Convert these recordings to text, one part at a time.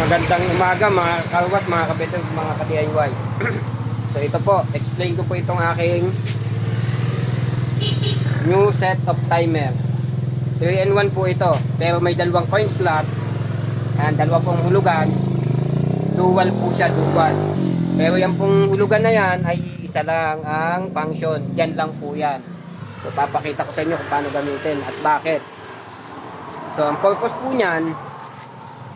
Magandang umaga mga kalwas, mga kabetog, mga ka-DIY. so ito po, explain ko po itong aking new set of timer. 3 in 1 po ito, pero may dalawang coin slot, and dalawa pong hulugan, dual po siya, dual. Pero yung pong hulugan na yan ay isa lang ang function, yan lang po yan. So papakita ko sa inyo kung paano gamitin at bakit. So ang purpose po niyan,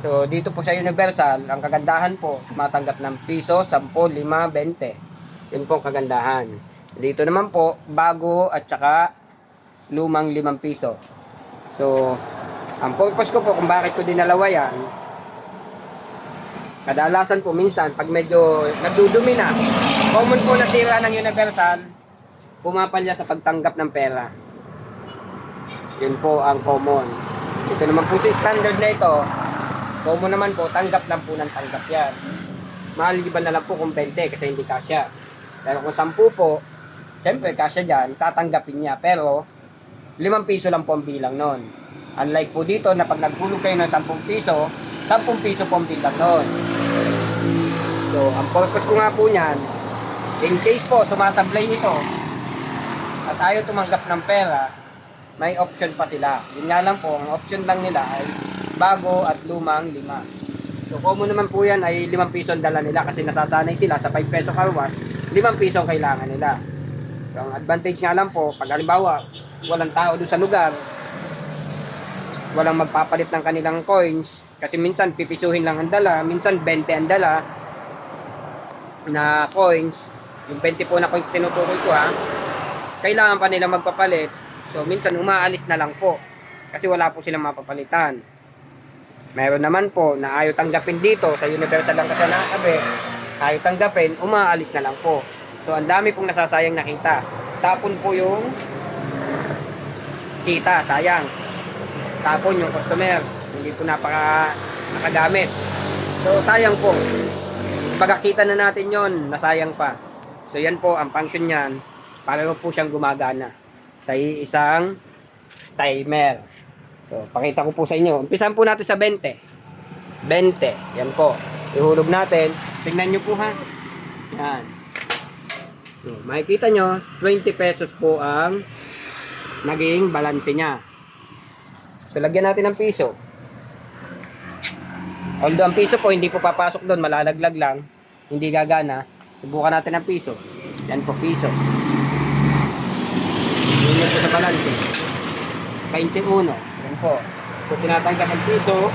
So, dito po sa Universal, ang kagandahan po, matanggap ng piso, 10, 5, 20. Yun po ang kagandahan. Dito naman po, bago at saka lumang 5 piso. So, ang purpose ko po kung bakit ko dinalawa yan, kadalasan po minsan, pag medyo nagdudumi na, common po na tira ng Universal, pumapalya sa pagtanggap ng pera. Yun po ang common. Ito naman po si standard na ito, Common naman po, tanggap lang po ng tanggap yan. Maliban na lang po kung 20 kasi hindi kasya. Pero kung 10 po, syempre kasya dyan, tatanggapin niya. Pero, 5 piso lang po ang bilang nun. Unlike po dito na pag naghulog kayo ng 10 piso, 10 piso po ang bilang nun. So, ang purpose ko nga po niyan, in case po sumasablay ito, at ayaw tumanggap ng pera, may option pa sila. Yun nga lang po, ang option lang nila ay bago at lumang lima. So, common naman po yan ay 5 piso ang dala nila kasi nasasanay sila sa 5 peso car wash, 5 piso ang kailangan nila. So, ang advantage nga lang po, pag halimbawa, walang tao doon sa lugar, walang magpapalit ng kanilang coins, kasi minsan pipisuhin lang ang dala, minsan 20 ang dala na coins, yung 20 po na coins tinutukoy ko ha, kailangan pa nila magpapalit, so minsan umaalis na lang po, kasi wala po silang mapapalitan. Meron naman po na ayaw tanggapin dito sa Universal lang kasi nakakabi. Ayaw tanggapin, umaalis na lang po. So, ang dami pong nasasayang nakita. Tapon po yung kita, sayang. Tapon yung customer. Hindi po napaka nakagamit. So, sayang po. Pagkakita na natin yon nasayang pa. So, yan po ang function niyan. Pareho po siyang gumagana sa isang timer. So, pakita ko po sa inyo. Umpisan po natin sa 20. 20. Yan po. Ihulog natin. Tingnan nyo po ha. Yan. So, makikita nyo, 20 pesos po ang naging balanse niya. So, lagyan natin ng piso. Although ang piso po, hindi po papasok doon. Malalaglag lang. Hindi gagana. Subukan natin ng piso. Yan po, piso. Yun po sa balanse. 21. Yan po. So, tinatanggap ang piso.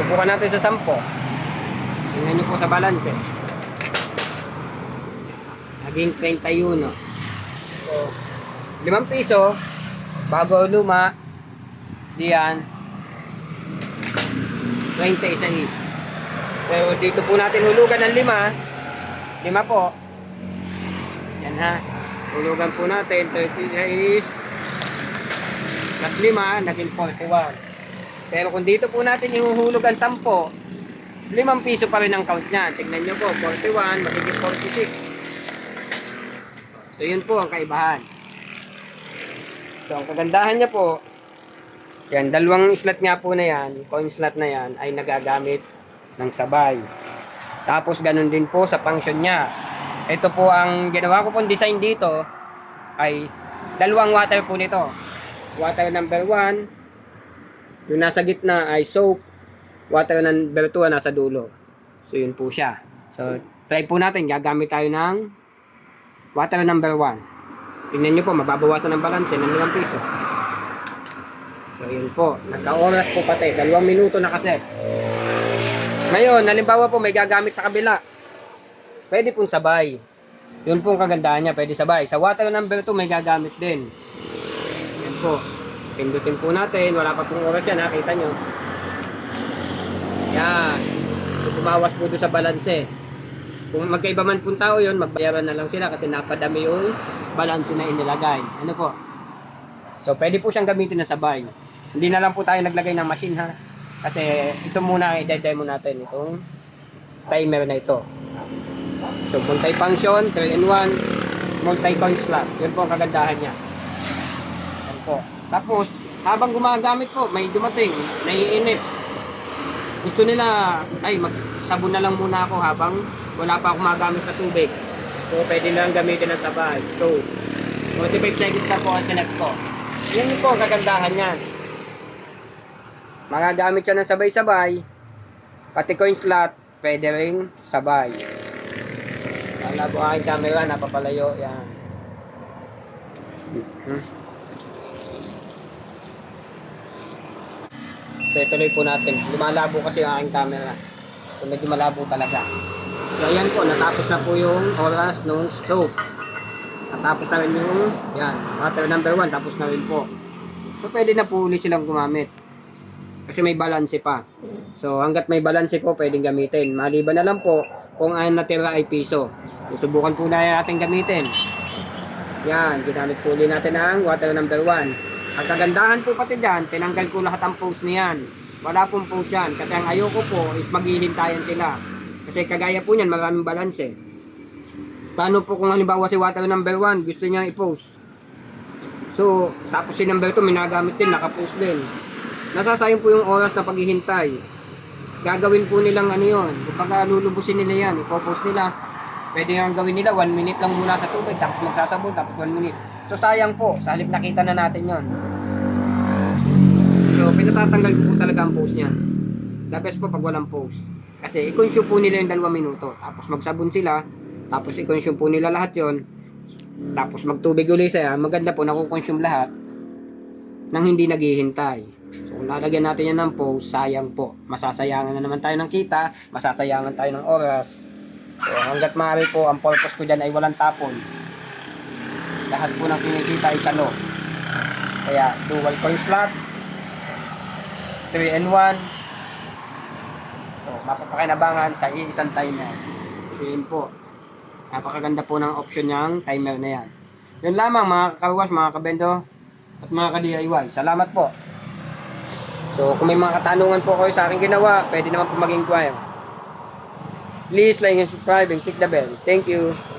Subukan natin sa 10. Tingnan nyo po sa balance. Naging 31. So, 5 piso. Bago luma. Diyan. 20 isa is. Pero dito po natin hulugan ng 5. 5 po. Yan ha. Hulugan po natin. 30 is plus 5, naging 41. Pero kung dito po natin ihuhulog ang 10, 5 piso pa rin ang count niyan. Tingnan nyo po, 41, magiging 46. So yun po ang kaibahan. So ang kagandahan niya po, yan, dalawang slot nga po na yan, coin slot na yan, ay nagagamit ng sabay. Tapos ganun din po sa function niya. Ito po ang ginawa ko pong design dito ay dalawang water po nito. Water number 1, yung nasa gitna ay soap. Water number 2 nasa dulo. So yun po siya. So try po natin, gagamit tayo ng water number 1. Tingnan nyo po, mababawasan ng balance ng 5 piso. So yun po, nagka-oras po pati, dalawang minuto na kasi. Ngayon, halimbawa po may gagamit sa kabila. Pwede pong sabay. Yun po ang kagandahan niya, pwede sabay. Sa water number 2 may gagamit din. Po. Pindutin po natin, wala pa pong oras yan, nakita nyo. Yan. So bumawas po doon sa balanse. Kung magkaiba man pong tao yun, magbayaran na lang sila kasi napadami yung balanse na inilagay. Ano po? So pwede po siyang gamitin na sabay. Hindi na lang po tayo naglagay ng machine ha. Kasi ito muna i-demo natin itong timer na ito. So multi-function, 3 in 1, multi-coin slot. Yun po ang kagandahan niya. Po. Tapos, habang gumagamit po, may dumating, naiinip. gusto nila, ay, magsabon na lang muna ako habang wala pa akong magamit na tubig. So, pwede lang gamitin ng sabay. So, 45 seconds na po ang sinet ko. Yan po ang kagandahan yan. Magagamit siya ng sabay-sabay. Pati coin slot, pwede rin sabay. Wala po aking camera, napapalayo. Yan. Hmm. So, ituloy po natin. Lumalabo kasi ang aking camera. So, medyo malabo talaga. So, ayan po. Natapos na po yung oras ng soap. Natapos na rin yung, yan, water number 1. Tapos na rin po. So, pwede na po ulit silang gumamit. Kasi may balance pa. So, hanggat may balance po, pwedeng gamitin. Maliban na lang po kung ang natira ay piso. Susubukan po na natin gamitin. Yan, ginamit po ulit natin ang water number 1. Ang kagandahan po pati dyan, tinanggal ko lahat ang post niyan. Wala pong post yan. Kasi ang ayoko po is maghihintayan sila. Kasi kagaya po niyan, maraming balance eh. Paano po kung halimbawa si water number 1, gusto niya i-post. So, tapos si number 2, minagamit din, nakapost din. Nasasayang po yung oras na paghihintay. Gagawin po nilang ano yun. Kapag lulubusin nila yan, ipopost nila. Pwede nga gawin nila, 1 minute lang muna sa tubig, tapos magsasabon, tapos 1 minute. So sayang po, sa halip nakita na natin yon. So pinatatanggal ko po talaga ang post niyan. The best po pag walang post. Kasi i-consume po nila yung 2 minuto. Tapos magsabon sila. Tapos i-consume po nila lahat yon. Tapos magtubig ulit siya. Maganda po, nakukonsume lahat nang hindi naghihintay. So kung lalagyan natin yan ng post, sayang po. Masasayangan na naman tayo ng kita. Masasayangan tayo ng oras. So hanggat maaari po, ang purpose ko dyan ay walang tapon lahat po ng kinikita ay salo. Kaya, dual coin slot, 3 and 1. So, mapapakinabangan sa iisang timer. So, yun po. Napakaganda po ng option niyang timer na yan. Yun lamang mga kawas, mga kabendo, at mga ka-DIY. Salamat po. So, kung may mga katanungan po kayo sa aking ginawa, pwede naman po mag-inquire. Please like and subscribe and click the bell. Thank you.